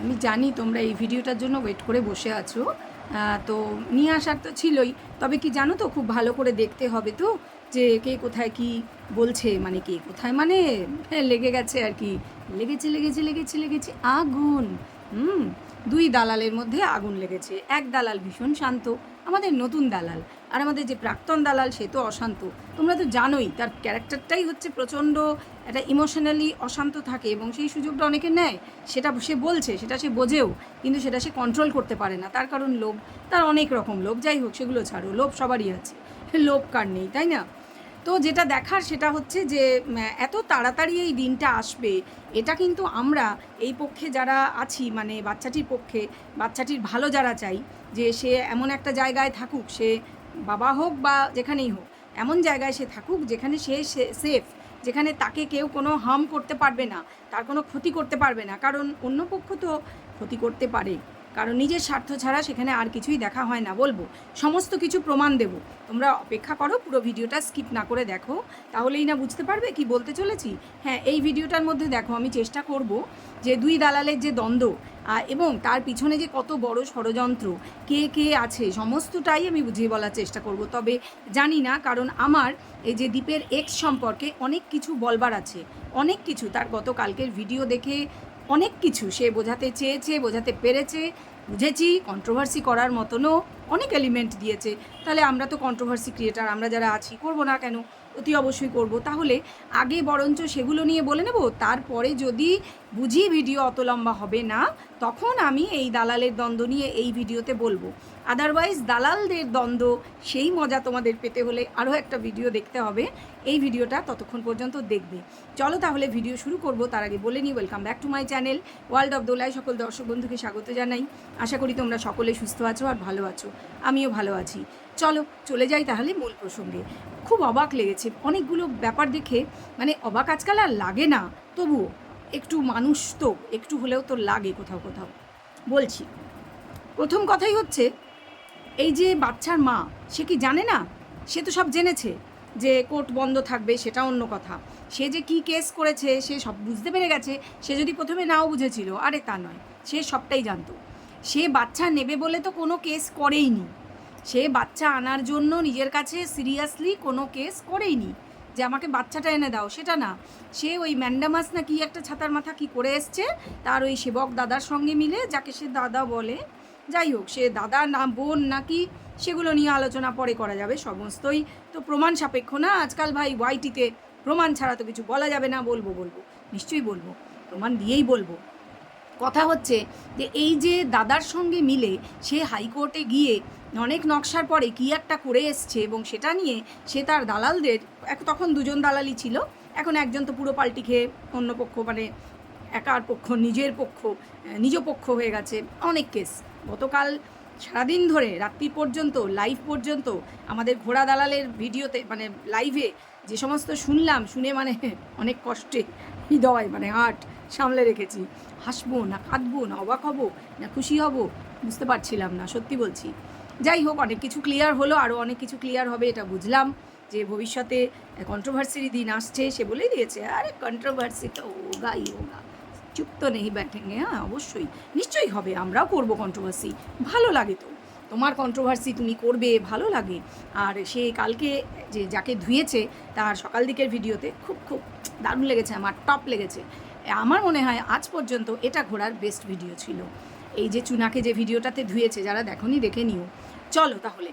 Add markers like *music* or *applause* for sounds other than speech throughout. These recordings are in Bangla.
আমি জানি তোমরা এই ভিডিওটার জন্য ওয়েট করে বসে আছো। তো নিয়ে আসার তো ছিলই। তবে কি জানো তো খুব ভালো করে দেখতে হবে তো যে কে কোথায় কি বলছে। মানে কে কোথায় মানে হ্যাঁ, লেগে গেছে আর কি। লেগেছে লেগেছে লেগেছে লেগেছে আগুন। হুম দুই দালালের মধ্যে আগুন লেগেছে। এক দালাল ভীষণ শান্ত আমাদের নতুন দালাল। আর আমাদের যে প্রাক্তন দালাল, সে তো অশান্ত। তোমরা তো জানোই, তার ক্যারেক্টারটাই হচ্ছে প্রচণ্ড একটা ইমোশনালি অশান্ত থাকে এবং সেই সুযোগটা অনেকে নেয়। সেটা সে বলছে, সেটা সে বোঝেও, কিন্তু সেটা সে কন্ট্রোল করতে পারে না। তার কারণ লোভ, তার অনেক রকম লোভ। যাই হোক, সেগুলো ছাড়ো, লোভ সবারই আছে। *laughs* লোভ কার নেই, তাই না? তো যেটা দেখার সেটা হচ্ছে যে এত তাড়াতাড়ি এই দিনটা আসবে, এটা কিন্তু আমরা এই পক্ষে যারা আছি মানে বাচ্চাটির পক্ষে, বাচ্চাটির ভালো যারা চাই, যে সে এমন একটা জায়গায় থাকুক, সে বাবা হোক বা যেখানেই হোক, এমন জায়গায় সে থাকুক যেখানে সে সেফ যেখানে তাকে কেউ কোনো হার্ম করতে পারবে না, তার কোনো ক্ষতি করতে পারবে না। কারণ অন্য পক্ষ তো ক্ষতি করতে পারে। কারণ নিজের স্বার্থ ছাড়া সেখানে আর কিছুই দেখা হয় না বলব। সমস্ত কিছু প্রমাণ দেব। তোমরা অপেক্ষা করো, পুরো ভিডিওটা স্কিপ না করে দেখো। তাহলেই না বুঝতে পারবে কি বলতে চলেছি? হ্যাঁ এই ভিডিওটার মধ্যে দেখো, আমি চেষ্টা করব যে দুই দালালের যে দ্বন্দ্ব এবং তার পিছনে যে কত বড় ষড়যন্ত্র, কে কে আছে, সমস্তটাই আমি বুঝিয়ে বলার চেষ্টা করব। তবে জানি না, কারণ আমার এই যে দ্বীপের এক্স সম্পর্কে অনেক কিছু বলবার আছে। অনেক কিছু, তার গতকালকের ভিডিও দেখে অনেক কিছু সে বোঝাতে চেয়েছে, বোঝাতে পেরেছে, বুঝেছি কন্ট্রোভার্সি করার মতনও অনেক এলিমেন্ট দিয়েছে। তাহলে আমরা তো কন্ট্রোভার্সি ক্রিয়েটার আমরা যারা আছি, করব না কেন? অতি অবশ্যই করব। তাহলে আগে বরঞ্চ সেগুলো নিয়ে বলে নেব, তারপরে যদি বুঝি ভিডিও অত লম্বা হবে না, তখন আমি এই দালালের দ্বন্দ্ব নিয়ে এই ভিডিওতে বলব। আদারওয়াইজ দালালদের দ্বন্দ্ব, সেই মজা তোমাদের পেতে হলে আরও একটা ভিডিও দেখতে হবে। এই ভিডিওটা ততক্ষণ পর্যন্ত দেখবে। চলো তাহলে ভিডিও শুরু করব, তার আগে বলে নিই welcome back to my channel world of Dolai সকল দর্শক বন্ধুকে স্বাগত জানাই। আশা করি তোমরা সকলে সুস্থ আছো আর ভালো আছো। আমিও ভালো আছি। চলো, চলে যাই তাহলে মূল প্রসঙ্গে। খুব অবাক লেগেছে। অনেকগুলো ব্যাপার দেখে মানে অবাক আজকাল আর লাগে না। তবুও, একটু মানুষ তো, একটু হলেও তো লাগে কোথাও কোথাও। বলছি, প্রথম কথাই হচ্ছে, এই যে বাচ্চার মা, সে কি জানে না? সে তো সব জেনেছে যে কোর্ট বন্ধ থাকবে, সেটা অন্য কথা। সে যে কি কেস করেছে, সে সব বুঝতে পেরে গেছে। সে যদি প্রথমে নাও বুঝেছিল, আরে তা নয়, সে সবটাই জানতো। সে বাচ্চা নেবে বলে তো কোনো কেস করেইনি। সে বাচ্চা আনার জন্য নিজের কাছে সিরিয়াসলি কোনো কেস করেইনি যে আমাকে বাচ্চাটা এনে দাও, সেটা না। সে ওই ম্যান্ডামাস না কি একটা ছাতার মাথা কি করে এসছে, তার ওই সেবক দাদার সঙ্গে মিলে, যাকে সে দাদা বলে। যাই হোক, সে দাদা না, বোন নাকি সেগুলো নিয়ে আলোচনা পরে করা যাবে সমস্তই। তো প্রমাণ সাপেক্ষ না? আজকাল ভাই ওয়াইটিতে প্রমাণ ছাড়া তো কিছু বলা যাবে না, বলব বলব। নিশ্চয়ই বলব, প্রমাণ দিয়েই বলব। কথা হচ্ছে যে, এই যে দাদার সঙ্গে মিলে সে হাইকোর্টে গিয়ে অনেক নকশার পরে কী একটা করে এসছে এবং সেটা নিয়ে সে তার দালালদের, এক তখন দুজন দালালই ছিল, এখন একজন তো পুরো পাল্টি খেয়ে অন্য পক্ষ মানে একার পক্ষ, নিজের পক্ষ নিজ পক্ষ হয়ে গেছে। অনেক কেস। গতকাল সারাদিন ধরে, রাত্রি পর্যন্ত লাইভ পর্যন্ত, আমাদের ঘোড়া দালালের ভিডিওতে মানে লাইভে যে সমস্ত শুনলাম, শুনে মানে অনেক কষ্টে, হৃদয় মানে হার্ট সামলে রেখেছি। হাসবো না কাঁদবো না অবাক হব না খুশি হব, বুঝতে পারছিলাম না, সত্যি বলছি। যাই হোক, অনেক কিছু ক্লিয়ার হলো আরও অনেক কিছু ক্লিয়ার হবে, এটা বুঝলাম যে ভবিষ্যতে কন্ট্রোভার্সির দিন আসছে, সে বলেই দিয়েছে, আরে কন্ট্রোভার্সি তো হোগা ই হোগা চুপ তো নেই ব্যাঠেঙ্গে হ্যাঁ অবশ্যই, নিশ্চয়ই হবে, আমরাও করব কন্ট্রোভার্সি ভালো লাগে তো, তোমার কন্ট্রোভার্সি তুমি করবে, ভালো লাগে, আর সে কালকে যে যাকে ধুয়েছে, তার সকাল দিকের ভিডিওতে খুব খুব দারুণ লেগেছে, আমার টপ লেগেছে, আমার মনে হয় আজ পর্যন্ত এটা ঘোরার বেস্ট ভিডিও ছিল, এই যে চুনাকে যে ভিডিওটাতে ধুয়েছে, যারা দেখনি, দেখে নিও চলো তাহলে।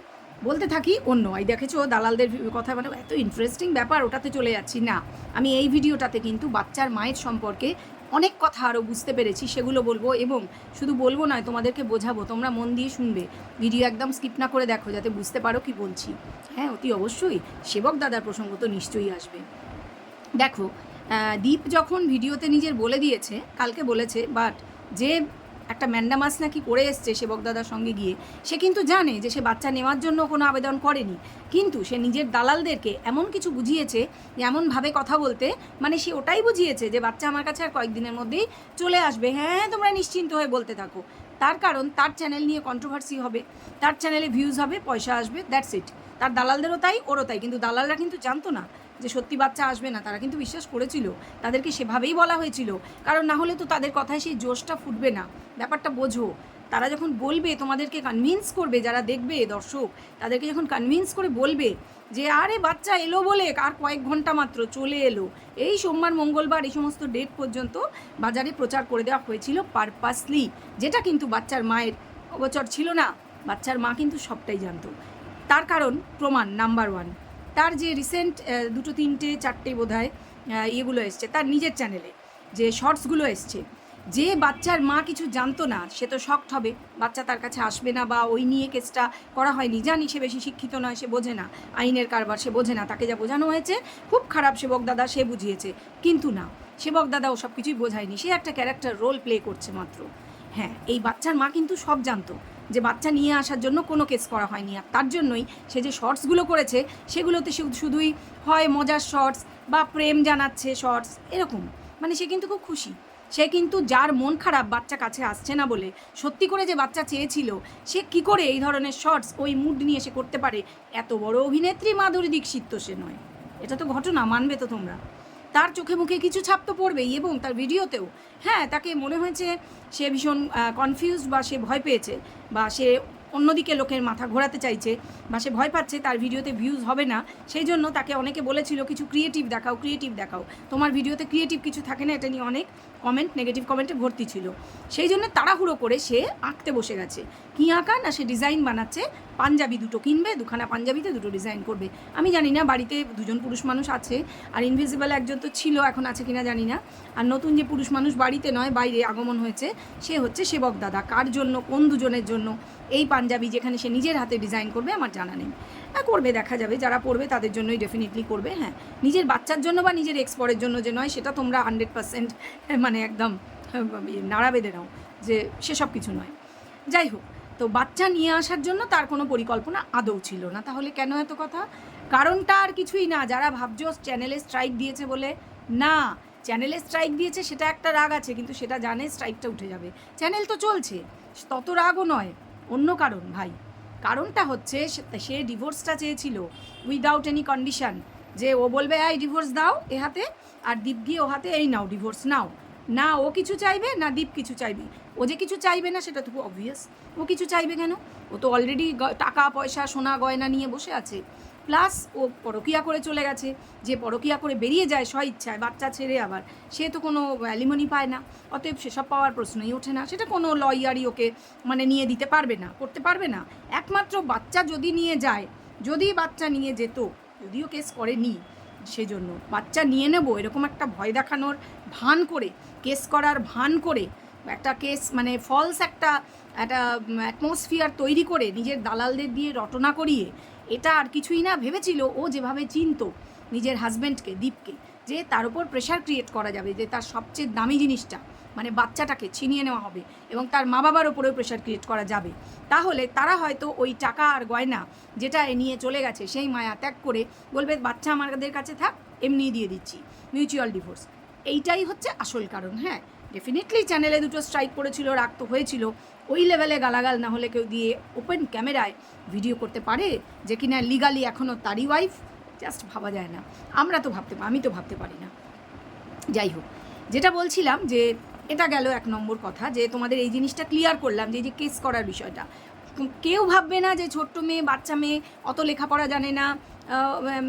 বলতে থাকি অন্য এই দেখেছ? দালালদের কথা মানে এত ইন্টারেস্টিং ব্যাপার, ওটাতে চলে যাচ্ছি। না, আমি এই ভিডিওটাতে কিন্তু বাচ্চার মায়ের সম্পর্কে অনেক কথা আরও বুঝতে পেরেছি, সেগুলো বলব এবং শুধু বলব নয়, তোমাদেরকে বোঝাবো, তোমরা মন দিয়ে শুনবে। ভিডিও একদম স্কিপ না করে দেখো, যাতে বুঝতে পারো কি বলছি। হ্যাঁ অতি অবশ্যই সেবক দাদার প্রসঙ্গ তো নিশ্চয়ই আসবে। দেখো দীপ যখন ভিডিওতে নিজের বলে দিয়েছে, কালকে বলেছে বাট যে একটা ম্যান্ডামাস নাকি করে এসছে সেবক দাদার সঙ্গে গিয়ে, সে কিন্তু জানে যে সে বাচ্চা নেওয়ার জন্য কোনো আবেদন করেনি। কিন্তু সে নিজের দালালদেরকে এমন কিছু বুঝিয়েছে এমনভাবে কথা বলতে মানে সে ওটাই বুঝিয়েছে যে বাচ্চা আমার কাছে আর কয়েকদিনের মধ্যেই চলে আসবে। হ্যাঁ তোমরা নিশ্চিন্ত হয়ে বলতে থাকো। তার কারণ তার চ্যানেল নিয়ে কন্ট্রোভার্সি হবে। তার চ্যানেলে ভিউজ হবে, পয়সা আসবে দ্যাটস ইট তার দালালদেরও তাই, ওরও তাই। কিন্তু দালালরা কিন্তু জানতো না যে সত্যি বাচ্চা আসবে না, তারা কিন্তু বিশ্বাস করেছিল, তাদেরকে সেভাবেই বলা হয়েছিল। কারণ না হলে তো তাদের কথায় সেই জোশটা ফুটবে না। ব্যাপারটা বোঝো। তারা যখন বলবে, তোমাদেরকে কনভিন্স করবে, যারা দেখবে, দর্শক, তাদেরকে যখন কনভিন্স করে বলবে যে, আরে বাচ্চা এলো বলে, আর কয়েক ঘণ্টা মাত্র চলে এলো। এই সোমবার, মঙ্গলবার এই সমস্ত ডেট পর্যন্ত বাজারে প্রচার করে দেওয়া হয়েছিল পারপাসলি যেটা কিন্তু বাচ্চার মায়ের অগোচর ছিল না। বাচ্চার মা কিন্তু সবটাই জানতো। তার কারণ প্রমাণ নাম্বার ওয়ান তার যে রিসেন্ট দুটো, তিনটে, চারটে বোধ হয় ইয়েগুলো এসছে, তার নিজের চ্যানেলে যে শর্টসগুলো এসছে, যে বাচ্চার মা কিছু জানতো না, সে তো শক্ট হবে, বাচ্চা তার কাছে আসবে না বা ওই নিয়ে কেসটা করা হয়নি, জানি সে বেশি শিক্ষিত নয়, সে বোঝে না, আইনের কারবার সে বোঝে না, তাকে যা বোঝানো হয়েছে, খুব খারাপ সেবক দাদা সে বুঝিয়েছে, কিন্তু না, সেবক দাদা ও সব কিছুই বোঝায়নি, সে একটা ক্যারেক্টার রোল প্লে করছে মাত্র। হ্যাঁ এই বাচ্চার মা কিন্তু সব জানতো যে বাচ্চা নিয়ে আসার জন্য কোনো কেস করা হয়নি। আর তার জন্যই সে যে শর্টসগুলো করেছে, সেগুলোতে শুধুই হয় মজার শর্টস বা প্রেম জানাচ্ছে শর্টস, এরকম। মানে সে কিন্তু খুব খুশি। সে কিন্তু যার মন খারাপ বাচ্চা কাছে আসছে না বলে সত্যি করে যে বাচ্চা চেয়েছিল, সে কি করে এই ধরনের শর্টস ওই মুড নিয়ে সে করতে পারে? এত বড় অভিনেত্রী মাধুরী দীক্ষিত সে নয়। এটা তো ঘটনা, মানবে তো তোমরা। তার চোখে মুখে কিছু ছাপ তো পড়বেই এবং তার ভিডিওতেও। হ্যাঁ তাকে মনে হয়েছে সে ভীষণ কনফিউজ বা সে ভয় পেয়েছে বা সে অন্যদিকে লোকের মাথা ঘোরাতে চাইছে বা সে ভয় পাচ্ছে তার ভিডিওতে ভিউজ হবে না। সেই জন্য তাকে অনেকে বলেছিল, কিছু ক্রিয়েটিভ দেখাও ক্রিয়েটিভ দেখাও। তোমার ভিডিওতে ক্রিয়েটিভ কিছু থাকে না, এটা নিয়ে অনেক কমেন্ট নেগেটিভ কমেন্টে ভর্তি ছিল। সেই জন্য তাড়াহুড়ো করে সে আঁকতে বসে গেছে। কী আঁকা না, সে ডিজাইন বানাচ্ছে। পাঞ্জাবি দুটো কিনবে, দুখানা পাঞ্জাবিতে দুটো ডিজাইন করবে। আমি জানি না, বাড়িতে দুজন পুরুষ মানুষ আছে, আর ইনভিজিবল একজন তো ছিল, এখন আছে কিনা জানি না। আর নতুন যে পুরুষ মানুষ বাড়িতে নয়, বাইরে আগমন হয়েছে, সে হচ্ছে সেবক দাদা। কার জন্য? কোন দুজনের জন্য? এই পাঞ্জাবি যেখানে সে নিজের হাতে ডিজাইন করবে আমার জানা নেই। হ্যাঁ করবে দেখা যাবে। যারা পড়বে তাদের জন্যই ডেফিনেটলি করবে হ্যাঁ। নিজের বাচ্চার জন্য বা নিজের এক্সপোর্টের জন্য যে নয় সেটা তোমরা হান্ড্রেড পার্সেন্ট মানে একদম আহ, নাড়া বেঁধে নাও যে সেসব কিছু নয়। যাই হোক তো বাচ্চা নিয়ে আসার জন্য তার কোনো পরিকল্পনা আদৌ ছিল না। তাহলে কেন এত কথা? কারণটা আর কিছুই না। যারা ভাবছ চ্যানেলে স্ট্রাইক দিয়েছে বলে না চ্যানেলে স্ট্রাইক দিয়েছে সেটা একটা রাগ আছে কিন্তু সেটা জানে স্ট্রাইকটা উঠে যাবে। চ্যানেল তো চলছে তত রাগও নয়। অন্য কারণ, ভাই। কারণটা হচ্ছে সে- ডিভোর্সটা চেয়েছিল উইদাউট এনি কন্ডিশন যে ও বলবে, এই ডিভোর্স দাও এ হাতে, আর দীপ গিয়ে ও হাতে, এই নাও, ডিভোর্স নাও। না, ও কিছু চাইবে, না দীপ কিছু চাইবে। ও যে কিছু চাইবে না, সেটা তো খুব অবভিয়াস ও কিছু চাইবে কেন? ও তো অলরেডি টাকা, পয়সা, সোনা, গয়না নিয়ে বসে আছে। প্লাস ও পরকিয়া করে চলে গেছে। যে পরকিয়া করে বেরিয়ে যায় স্ব ইচ্ছায়, বাচ্চা ছেড়ে আবার। সে তো কোনো অ্যালিমনি পায় না। অতএব সেসব পাওয়ার প্রশ্নই ওঠে না। সেটা কোনো লয়ারই ওকে মানে নিয়ে দিতে পারবে না, করতে পারবে না। একমাত্র বাচ্চা যদি নিয়ে যায়, যদি বাচ্চা নিয়ে যেত, যদিও কেস করেনি সেজন্য, বাচ্চা নিয়ে নেব এরকম একটা ভয় দেখানোর ভান করে কেস করার ভান করে, একটা কেস মানে ফলস একটা একটা অ্যাটমসফিয়ার তৈরি করে, নিজের দালালদের দিয়ে রটনা করিয়ে এটা আর কিছুই না ভেবেছিল ও যেভাবে চিনতো নিজের হাজব্যান্ডকে দীপকে, যে তার উপর প্রেশার ক্রিয়েট করা যাবে, যে তার সবচেয়ে দামি জিনিসটা মানে বাচ্চাটাকে ছিনিয়ে নেওয়া হবে এবং তার মা বাবার ওপরেও প্রেশার ক্রিয়েট করা যাবে। তাহলে তারা হয়তো ওই টাকা আর গয়না যেটা নিয়ে চলে গেছে, সেই মায়া ত্যাগ করে বলবে, বাচ্চা আমাদের কাছে থাক এমনি দিয়ে দিচ্ছি মিউচুয়াল ডিভোর্স এইটাই হচ্ছে আসল কারণ হ্যাঁ? ডেফিনেটলি চ্যানেলে দুটো স্ট্রাইক করেছিল রাগ তো হয়েছিল। ওই লেভেলে গালাগাল না হলে কেউ দিয়ে ওপেন ক্যামেরায় ভিডিও করতে পারে, যে কিনা লিগালি এখনও তারই ওয়াইফ জাস্ট ভাবা যায় না। আমরা তো ভাবতে আমি তো ভাবতে পারি না। যাই হোক, যেটা বলছিলাম যে, এটা গেল এক নম্বর কথা, যে তোমাদের এই জিনিসটা ক্লিয়ার করলাম যে, এই যে কেস করার বিষয়টা। কেউ ভাববে না যে ছোট্ট মেয়ে, বাচ্চা মেয়ে অত লেখাপড়া জানে না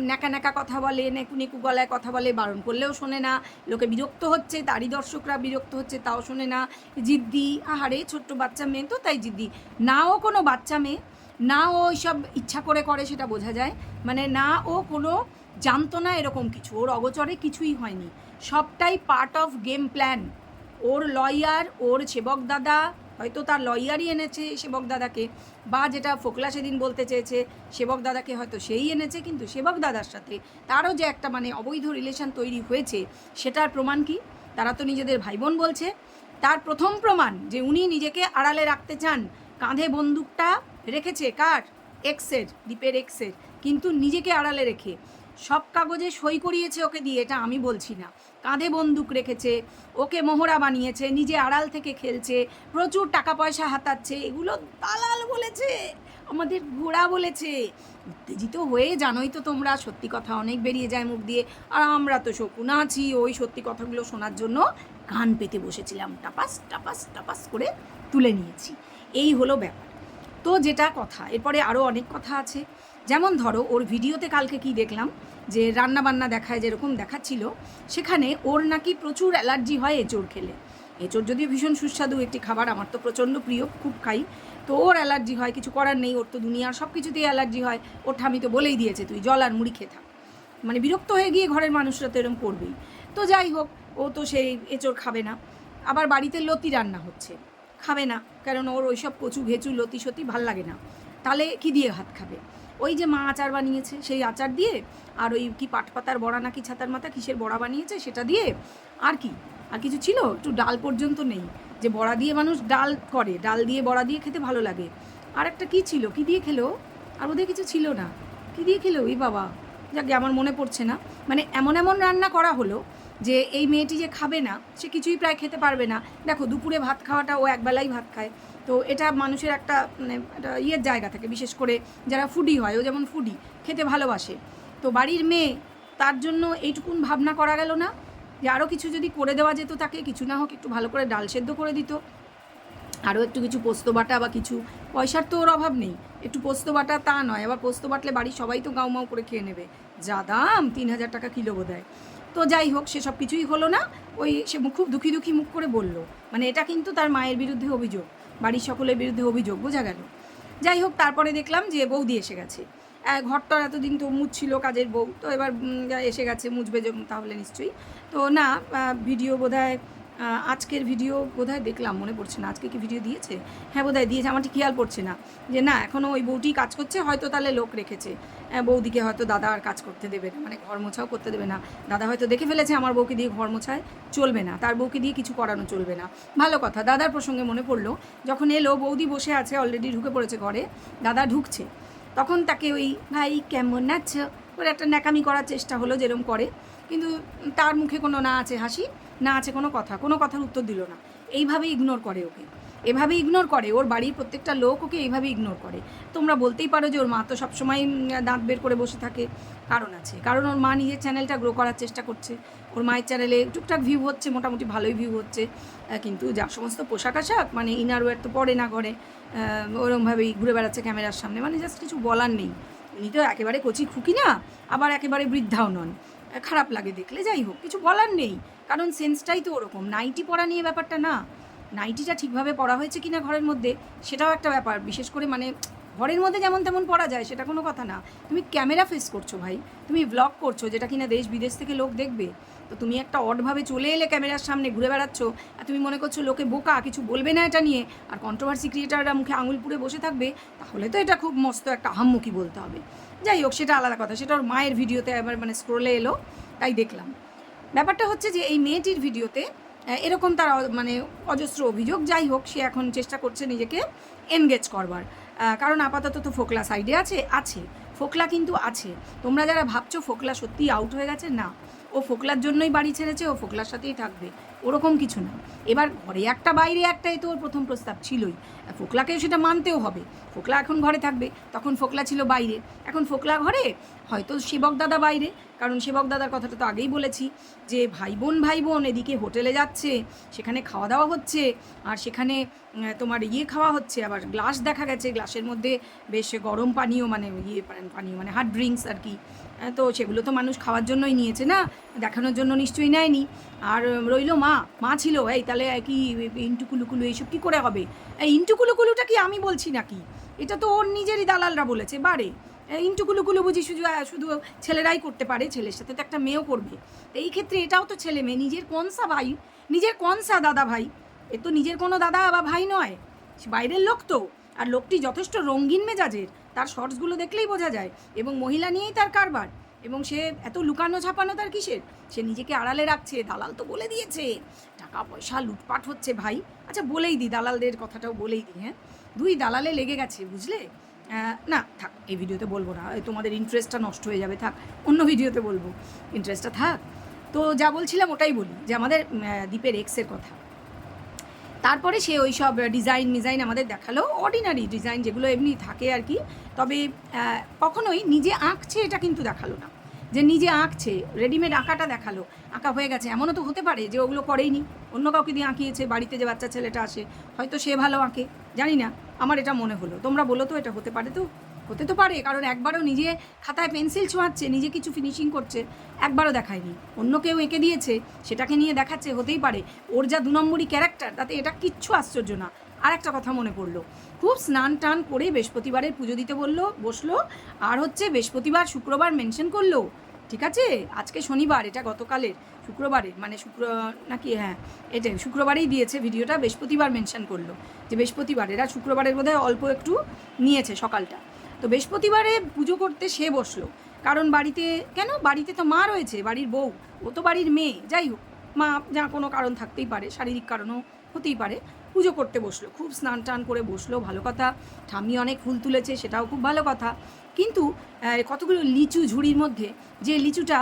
ন্যাকা ন্যাকা কথা বলে, নেকু নেকু গলায় কথা বলে, বারণ করলেও শোনে না। লোকে বিরক্ত হচ্ছে, তারই দর্শকরা বিরক্ত হচ্ছে, তাও শোনে না। জিদ্দি, আহারে, ছোট্ট বাচ্চা মেয়ে, তো তাই জিদ্দি। নাও কোনো বাচ্চা মেয়ে, না ও সব ইচ্ছা করে করে সেটা বোঝা যায়। মানে না ও কোনো জানতো না এরকম কিছু। ওর অগোচরে কিছুই হয়নি। সবটাই পার্ট অফ গেম প্ল্যান ওর লয়ার ওর সেবক দাদা হয়তো তার লয়ারই এনেছে সেবক দাদাকে, বা যেটা ফোকলা সেদিন বলতে চেয়েছে, সেবক দাদাকে হয়তো সেই এনেছে, কিন্তু সেবক দাদার সাথে তারও যে একটা মানে অবৈধ রিলেশন তৈরি হয়েছে, সেটার প্রমাণ কি? তারা তো নিজেদের ভাই বোন বলছে। তার প্রথম প্রমাণ যে উনি নিজেকে আড়ালে রাখতে চান, কাঁধে বন্দুকটা রেখেছে কার? এক্সের দ্বীপের এক্সের কিন্তু নিজেকে আড়ালে রেখে সব কাগজে সই করিয়েছে ওকে দিয়ে, এটা আমি বলছি না। কাঁধে বন্দুক রেখেছে, ওকে মোহরা বানিয়েছে, নিজে আড়াল থেকে খেলছে, প্রচুর টাকা পয়সা হাতাচ্ছে, এগুলো দালাল বলেছে, আমাদের ঘোড়া বলেছে। উত্তেজিত হয়ে জানোই তো তোমরা, সত্যি কথা অনেক বেরিয়ে যায় মুখ দিয়ে। আর আমরা তো শকুন আছি, ওই সত্যি কথাগুলো শোনার জন্য কান পেতে বসেছিলাম। টাপাস টাপাস টাপাস করে তুলে নিয়েছি। এই হলো ব্যাপার। তো যেটা কথা, এরপরে আরও অনেক কথা আছে। যেমন ধরো, ওর ভিডিওতে কালকে কি দেখলাম? যে রান্না বান্না দেখায় যেরকম দেখাচ্ছিল, সেখানে ওর নাকি প্রচুর অ্যালার্জি হয় এঁচোড় খেলে। এঁচোড় যদিও ভীষণ সুস্বাদু একটি খাবার, আমার তো প্রচণ্ড প্রিয়, খুব খাই। তো ওর অ্যালার্জি হয়, কিছু করার নেই, ওর তো দুনিয়ার সব কিছুতেই অ্যালার্জি হয়। ওর ঠামি তো বলেই দিয়েছে, তুই জল আর মুড়ি খেয়ে থাক। মানে বিরক্ত হয়ে গিয়ে ঘরের মানুষরা তো এরকম করবেই। তো যাই হোক, ও তো সেই এঁচোড় খাবে না। আবার বাড়িতে লতি রান্না হচ্ছে। খাবে না কারণ ওর ওইসব কচু ঘেঁচু লতি সতি ভালো লাগে না। তাহলে কি দিয়ে ভাত খাবে? ওই যে মা আচার বানিয়েছে, সেই আচার দিয়ে, আর ওই কি পাটপাতার বড়া নাকি ছাতার মাথা কিসের বড়া বানিয়েছে সেটা দিয়ে, আর কি, আর কিছু ছিল? একটু ডাল পর্যন্ত নেই, যে বড়া দিয়ে মানুষ ডাল করে, ডাল দিয়ে, বড়া দিয়ে খেতে ভালো লাগে। আর একটা কি ছিল? কি দিয়ে খেলো? আর ওদের কিছু ছিল না। কি দিয়ে খেলো? এই বাবা, যাকে, আমার মনে পড়ছে না। মানে এমন এমন রান্না করা হলো যে এই মেয়েটি যে খাবে না, সে কিছুই প্রায় খেতে পারবে না। দেখো, দুপুরে ভাত খাওয়াটা ও একবেলাই ভাত খায়। তো এটা মানুষের একটা মানে একটা ইয়ের জায়গা থাকে, বিশেষ করে যারা ফুডি হয়, ও যেমন ফুডি খেতে ভালোবাসে। তো বাড়ির মেয়ে, তার জন্য এইটুকুন ভাবনা করা গেল না, যে আরও কিছু যদি করে দেওয়া যেত তাকে, কিছু না হোক একটু ভালো করে ডাল সেদ্ধ করে দিত। আরও একটু কিছু পোস্ত বাটা বা কিছু, পয়সার তো ওর অভাব নেই। একটু পোস্ত বাটা তা নয় আবার পোস্ত বাটলে বাড়ির সবাই তো গাউমাউ করে খেয়ে নেবে। যা দাম, তিন হাজার টাকা কিলো বোধহয়। তো যাই হোক, সেসব কিছুই হলো না। ওই সে খুব দুঃখী দুঃখী মুখ করে বলল। মানে এটা কিন্তু তার মায়ের বিরুদ্ধে অভিযোগ, বাড়ির সকলের বিরুদ্ধে অভিযোগ, বোঝা গেল। যাই হোক, তারপরে দেখলাম যে বৌদি এসে গেছে। ঘরটার এতদিন তো মুছছিল কাজের বউ, তো এবার এসে গেছে, মুছবে তাহলে নিশ্চয়ই। তো না ভিডিও বোধহয় আজকের ভিডিও বোধহয় দেখলাম, মনে পড়ছে না। আজকে কি ভিডিও দিয়েছে? হ্যাঁ বোধহয় দিয়েছে, আমার ঠিক খেয়াল পড়ছে না। যে না এখনও ওই বউটি কাজ করছে, হয়তো তাহলে লোক রেখেছে। বৌদিকে হয়তো দাদা আর কাজ করতে দেবে না মানে ঘর মোছাও করতে দেবে না। দাদা হয়তো দেখে ফেলেছে, আমার বউকে দিয়ে ঘর মোছায় চলবে না, তার বউকে দিয়ে কিছু করানো চলবে না। ভালো কথা, দাদার প্রসঙ্গে মনে পড়ল, যখন এলো, বৌদি বসে আছে অলরেডি ঢুকে পড়েছে ঘরে, দাদা ঢুকছে। তখন তাকে ওই, ভাই, কেমন আছো? করে একটা ন্যাকামি করার চেষ্টা হলো, যেরম করে। কিন্তু তার মুখে কোনো না আছে হাসি। না আছে কোনো কথা, কোনো কথার উত্তর দিল না। এইভাবে ইগনোর করে ওকে। এভাবে ইগনোর করে, ওর বাড়ির প্রত্যেকটা লোক ওকে এইভাবে ইগনোর করে। তোমরা বলতেই পারো যে ওর মা তো সবসময় দাঁত বের করে বসে থাকে। কারণ আছে। কারণ ওর মা নিজের চ্যানেলটা গ্রো করার চেষ্টা করছে। ওর মায়ের চ্যানেলে টুকটাক ভিউ হচ্ছে, মোটামুটি ভালোই ভিউ হচ্ছে। কিন্তু যা সমস্ত পোশাক আশাক মানে ইনারওয়্যার তো পরে না ঘরে ওরমভাবেই ঘুরে বেড়াচ্ছে ক্যামেরার সামনে। মানে জাস্ট কিছু বলার নেই। উনি তো একেবারে কচি খুকি না, আবার একেবারে বৃদ্ধাও নন। খারাপ লাগে দেখলে, যাই হোক, কিছু বলার নেই। কারণ সেন্সটাই তো ওরকম। নাইটি পরা নিয়ে ব্যাপারটা না। নাইটিটা ঠিকভাবে পরা হয়েছে কিনা ঘরের মধ্যে, সেটাও একটা ব্যাপার। বিশেষ করে মানে ঘরের মধ্যে যেমন তেমন পড়া যায়, সেটা কোনো কথা না। তুমি ক্যামেরা ফেস করছ ভাই। তুমি ব্লগ করছ, যেটা কিনা দেশ বিদেশ থেকে লোক দেখবে। তো তুমি একটা অডভাবে চলে এলে ক্যামেরার সামনে ঘুরে বেড়াচ্ছ, আর তুমি মনে করছ লোকে বোকা, কিছু বলবে না এটা নিয়ে, আর কন্ট্রোভার্সি ক্রিয়েটাররা মুখে আঙুল পুড়ে বসে থাকবে, তাহলে তো এটা খুব মস্ত একটা আহাম্মুখী বলতে হবে। যাই হোক, সেটা আলাদা কথা। সেটা ওর মায়ের ভিডিওতে আবার মানে স্ক্রোলে এলো, তাই দেখলাম। ব্যাপারটা হচ্ছে যে এই মেয়েটির ভিডিওতে এরকম তার মানে অজস্র অভিযোগ, যাই হোক, সে এখন চেষ্টা করছে নিজেকে এনগেজ করবার। কারণ আপাতত তো ফোকলা সাইডে আছে আছে। ফোকলা কিন্তু আছে। তোমরা যারা ভাবছ ফোকলা সত্যিই আউট হয়ে গেছে, না। ও ফোকলার জন্যই বাড়ি ছেড়েছে, ও ফোকলার সাথেই থাকবে। ওরকম কিছু না। এবার ঘরে একটা, বাইরে একটাই তো ওর প্রথম প্রস্তাব ছিলই। ফোকলাকেও সেটা মানতেও হবে। ফোকলা এখন ঘরে থাকবে। তখন ফোকলা ছিল বাইরে। এখন ফোকলা ঘরে? হয়তো সেবক দাদা বাইরে। কারণ সেবক দাদার কথাটা তো আগেই বলেছি যে ভাই বোন ভাই বোন এদিকে হোটেলে যাচ্ছে, সেখানে খাওয়া দাওয়া হচ্ছে, আর সেখানে তোমার ইয়ে খাওয়া হচ্ছে, আবার গ্লাস দেখা গেছে। গ্লাসের মধ্যে বেশ গরম পানীয় মানে ইয়ে পান- পানীয় মানে হার্ড ড্রিঙ্কস আর কি। তো সেগুলো তো মানুষ খাওয়ার জন্যই নিয়েছে না? দেখানোর জন্য নিশ্চয়ই নেয়নি। আর রইল মা মা ছিল, এই তাহলে কি ইন্টু কুলুকুলু এইসব কী করে হবে? এই ইন্টু কুলুকুলুটা কি আমি বলছি নাকি? এটা তো ওর নিজেরই দালালরা বলেছে, বারে। ইন্টু কুলুকুলু বুঝি শুধু শুধু ছেলেরাই করতে পারে, ছেলের সাথে তো একটা মেয়েও করবে। তো এই ক্ষেত্রে এটাও তো ছেলে মেয়ে, নিজের কনসা ভাই, নিজের কনসা দাদা ভাই? এ তো নিজের কোনো দাদা বা ভাই নয় বাইরের লোক তো। আর লোকটি যথেষ্ট রঙিন মেজাজের। তার শর্টসগুলো দেখলেই বোঝা যায়। এবং মহিলা নিয়েই তার কারবার। এবং সে এত লুকানো ছাপানো তার কিসের? সে নিজেকে আড়ালে রাখছে, দালাল তো বলে দিয়েছে। টাকা পয়সা লুটপাট হচ্ছে ভাই। আচ্ছা বলেই দিই দালালদের কথাটাও বলেই দিই হ্যাঁ? দুই দালালে লেগে গেছে, বুঝলে? না, থাক, এই ভিডিওতে বলব না। তোমাদের ইন্টারেস্টটা নষ্ট হয়ে যাবে, থাক, অন্য ভিডিওতে বলব। ইন্টারেস্টটা থাক। তো যা বলছিলাম ওটাই বলি, যে আমাদের দ্বীপের এক্সের কথা। তারপরে সে ওই সব ডিজাইন মিজাইন আমাদের দেখাল। অর্ডিনারি ডিজাইন যেগুলো এমনি থাকে আর কি। তবে কখনোই নিজে আঁকছে এটা কিন্তু দেখাল না। যে নিজে আঁকছে রেডিমেড আঁকাটা দেখাল। আঁকা হয়ে গেছে। এমনও তো হতে পারে যে ওগুলো করেইনি। অন্য কাউকে দিয়ে আঁকিয়েছে, বাড়িতে যে বাচ্চা ছেলেটা আসে, হয়তো সে ভালো আঁকে। জানি না, আমার এটা মনে হলো। তোমরা বলো তো, এটা হতে পারে তো? হতে তো পারে, কারণ একবারও নিজে খাতায় পেন্সিল ছোঁয়াচ্ছে, নিজে কিছু ফিনিশিং করছে, একবারও দেখায়নি। অন্য কেউ এঁকে দিয়েছে, সেটাকে নিয়ে দেখাচ্ছে, হতেই পারে। ওর যা দু নম্বরই ক্যারেক্টার তাতে এটা কিচ্ছু আশ্চর্য না। আর একটা কথা মনে পড়ল, খুব স্নান টান করে বৃহস্পতিবারের পুজো দিতে বলল, বসল, আর হচ্ছে বৃহস্পতিবার, শুক্রবার মেনশন করল। ঠিক আছে? আজকে শনিবার, এটা গতকালের শুক্রবারের মানে শুক্র, নাকি হ্যাঁ এটাই শুক্রবারেই দিয়েছে ভিডিওটা বৃহস্পতিবার মেনশন করল। যে বৃহস্পতিবার, এরা শুক্রবারের বোধহয় অল্প একটু নিয়েছে সকালটা। তো বৃহস্পতিবারে পুজো করতে সে বসল। কারণ বাড়িতে, কেন? বাড়িতে তো মা রয়েছে, বাড়ির বউ। ও তো বাড়ির মেয়ে। যাই হোক, মা যা কোনো কারণ থাকতেই পারে, শারীরিক কারণও হতেই পারে। পুজো করতে বসল, খুব স্নান টান করে বসল, ভালো কথা। ঠামি অনেক ফুল তুলেছে, সেটাও খুব ভালো কথা। কিন্তু কতগুলো লিচু ঝুড়ির মধ্যে, যে লিচুটা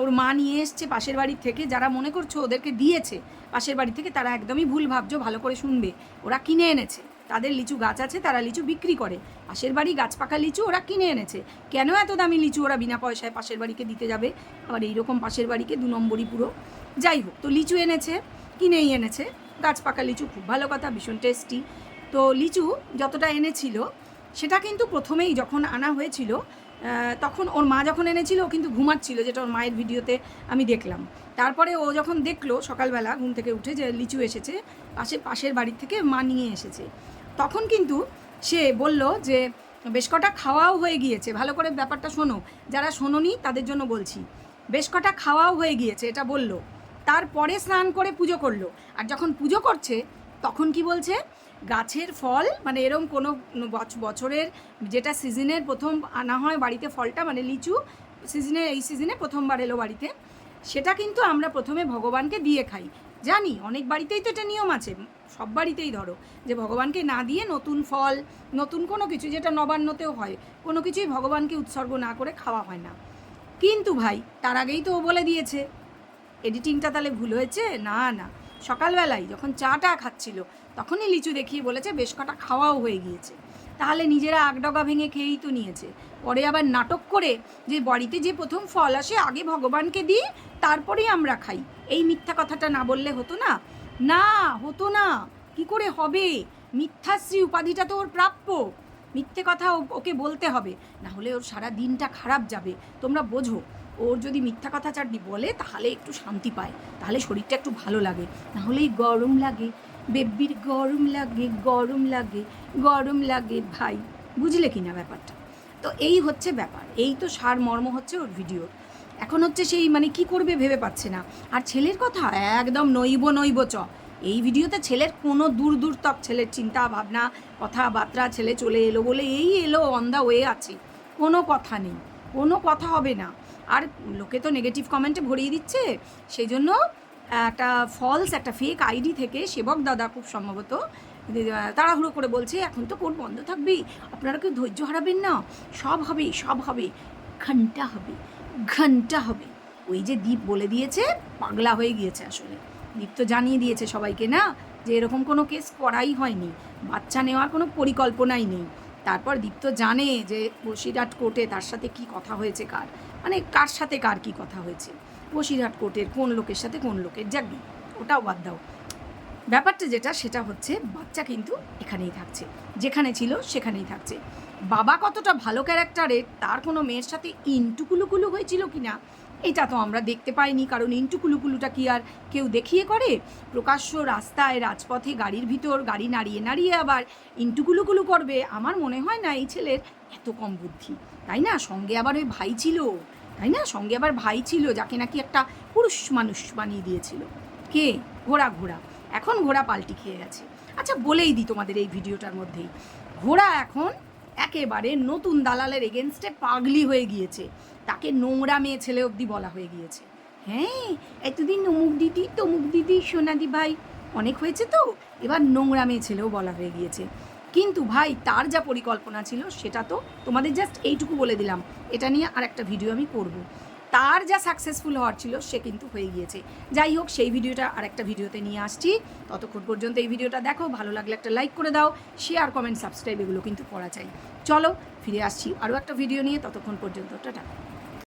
ওর মা নিয়ে এসছে পাশের বাড়ির থেকে, যারা মনে করছ ওদেরকে দিয়েছে, পাশের বাড়ি থেকে তারা একদমই ভুল ভাবছ, ভালো করে শুনবে। ওরা কিনে এনেছে। তাদের লিচু গাছ আছে, তারা লিচু বিক্রি করে। পাশের বাড়ি গাছ পাকা লিচু ওরা কিনে এনেছে। কেন এত দামি লিচু ওরা বিনা পয়সায় পাশের বাড়িকে দিতে যাবে? আবার এইরকম পাশের বাড়িকে দু নম্বরই পুরো। যাই হোক, তো লিচু এনেছে, কিনেই এনেছে। গাছ পাকা লিচু খুব ভালো কথা, ভীষণ টেস্টি তো লিচু যতটা এনেছিল, সেটা কিন্তু প্রথমেই যখন আনা হয়েছিল তখন ওর মা যখন এনেছিল, ও কিন্তু ঘুমাচ্ছিল, যেটা ওর মায়ের ভিডিওতে আমি দেখলাম। তারপরে ও যখন দেখল সকালবেলা, ঘুম থেকে উঠে যে লিচু এসেছে, পাশে পাশের বাড়ির থেকে মা নিয়ে এসেছে। তখন কিন্তু সে বলল যে, বেশ কটা খাওয়াও হয়ে গিয়েছে। ভালো করে ব্যাপারটা শোনো। যারা শোনোনি তাদের জন্য বলছি। বেশ কটা খাওয়াও হয়ে গিয়েছে, এটা বলল। তারপরে স্নান করে পুজো করল। আর যখন পুজো করছে, তখন কি বলছে? গাছের ফল মানে এরম কোনো বছ- বছরের যেটা সিজনের প্রথম আনা হয় বাড়িতে ফলটা মানে লিচু সিজনে এই সিজনে প্রথমবার এলো বাড়িতে, সেটা কিন্তু আমরা প্রথমে ভগবানকে দিয়ে খাই। জানি, অনেক বাড়িতেই তো এটা নিয়ম আছে। সব বাড়িতেই ধরো, যে ভগবানকে না দিয়ে নতুন ফল, নতুন কোনো কিছু যেটা নবান্নতেও হয়, কোনো কিছুই ভগবানকে উৎসর্গ না করে খাওয়া হয় না। কিন্তু ভাই, তার আগেই তো ও বলে দিয়েছে এডিটিংটা তাহলে ভুল হয়েছে? না না। সকালবেলায় যখন চাটা খাচ্ছিল, তখনই লিচু দেখিয়ে বলেছে, বেশ কটা খাওয়াও হয়ে গিয়েছে। তাহলে নিজেরা আগডগা ভেঙে খেয়েই তো নিয়েছে। পরে আবার নাটক করে যে বাড়িতে যে প্রথম ফল আসে, আগে ভগবানকে দিই, তারপরেই আমরা খাই। এই মিথ্যা কথাটা না বললে হতো না? না, হতো না। কি করে হবে? মিথ্যাশ্রী উপাধিটা তো ওর প্রাপ্য। মিথ্যে কথা ওকে বলতে হবে। না হলে ওর সারা দিনটা খারাপ যাবে। তোমরা বোঝো, ওর যদি মিথ্যা কথা চাটনি বলে, তাহলে একটু শান্তি পায়। তাহলে শরীরটা একটু ভালো লাগে। না হলেই গরম লাগে। বেব্বির গরম লাগে গরম লাগে গরম লাগে ভাই। বুঝলে কিনা ব্যাপারটা? তো এই হচ্ছে ব্যাপার। এই তো সার মর্ম হচ্ছে ওর ভিডিওর এখন হচ্ছে সেই মানে কি করবে ভেবে পাচ্ছে না। আর ছেলের কথা? একদম নইব নইব চ। এই ভিডিওতে ছেলের কোনো দূর দূর তক ছেলের চিন্তা, ভাবনা, কথাবার্তা ছেলে চলে এলো বলে এই এলো অন দ্য ওয়ে আছে। কোনো কথা নেই। কোনো কথা হবে না। আর লোকে তো নেগেটিভ কমেন্টে ভরিয়ে দিচ্ছে। সেই জন্য একটা ফলস একটা ফেক আইডি থেকে সেবক দাদা খুব সম্ভবত তাড়াহুড়ো করে বলছে, এখন তো কোর্ট বন্ধ থাকবেই। আপনারা কেউ ধৈর্য হারাবেন না। সব হবে সব হবে। ঘণ্টা হবে। ঘণ্টা হবে। ওই যে দীপ বলে দিয়েছে, পাগলা হয়ে গিয়েছে আসলে। দীপ তো জানিয়ে দিয়েছে সবাইকে না, যে এরকম কোনো কেস করাই হয়নি। বাচ্চা নেওয়ার কোনো পরিকল্পনাই নেই। তারপর দীপ তো জানে যে বসিরহাট কোর্টে তার সাথে কি কথা হয়েছে কার? মানে কার সাথে কার কি কথা হয়েছে? বসিরহাট কোর্টের কোন লোকের সাথে কোন লোকের যাকবি ওটাও বাদ দাও। ব্যাপারটা যেটা, সেটা হচ্ছে বাচ্চা কিন্তু এখানেই থাকছে। যেখানে ছিল সেখানেই থাকছে। বাবা কতটা ভালো ক্যারেক্টারের তার কোনো মেয়ের সাথে ইন্টুকুলুকুলু হয়েছিল কি না এটা তো আমরা দেখতে পাইনি, কারণ ইন্টুকুলুকুলুটা কি আর কেউ দেখিয়ে করে? প্রকাশ্য রাস্তায়, রাজপথে গাড়ির ভিতর, গাড়ি নাড়িয়ে নাড়িয়ে আবার ইন্টুকুলুকুলু করবে, আমার মনে হয় না এই ছেলের এত কম বুদ্ধি। তাই না? সঙ্গে আবার ওই ভাই ছিল, তাই না? সঙ্গে আবার ভাই ছিল, যাকে নাকি একটা পুরুষ মানুষ বানিয়ে দিয়েছিল। কে? ঘোড়া ঘোড়া। এখন ঘোড়া পাল্টি খেয়ে গেছে আচ্ছা বলেই দিই তোমাদের এই ভিডিওটার মধ্যেই। ঘোড়া এখন একেবারে নতুন দালালের এগেনস্টে পাগলি হয়ে গিয়েছে। তাকে নোংরা মেয়ে ছেলে অবধি বলা হয়ে গিয়েছে। হ্যাঁ এতদিন অমুক দিদি, তমুক দিদি, সোনাদি ভাই, অনেক হয়েছে তো? এবার নোংরা মেয়ে ছেলেও বলা হয়ে গিয়েছে। কিন্তু ভাই, তার যা পরিকল্পনা ছিল, সেটা তো তোমাদের জাস্ট এইটুকু বলে দিলাম। এটা নিয়ে আর একটা ভিডিও আমি করব। তার যা সাকসেসফুল হওয়ার ছিল সে কিন্তু হয়ে গিয়েছে। যাই হোক, সেই ভিডিওটা আরেকটা ভিডিওতে নিয়ে আসছি। ততক্ষণ পর্যন্ত এই ভিডিওটা দেখো, ভালো লাগলে একটা লাইক করে দাও শেয়ার কমেন্ট সাবস্ক্রাইব এগুলো কিন্তু করা চাই চলো, ফিরে আসছি আরও একটা ভিডিও নিয়ে, ততক্ষণ পর্যন্ত, টাটা।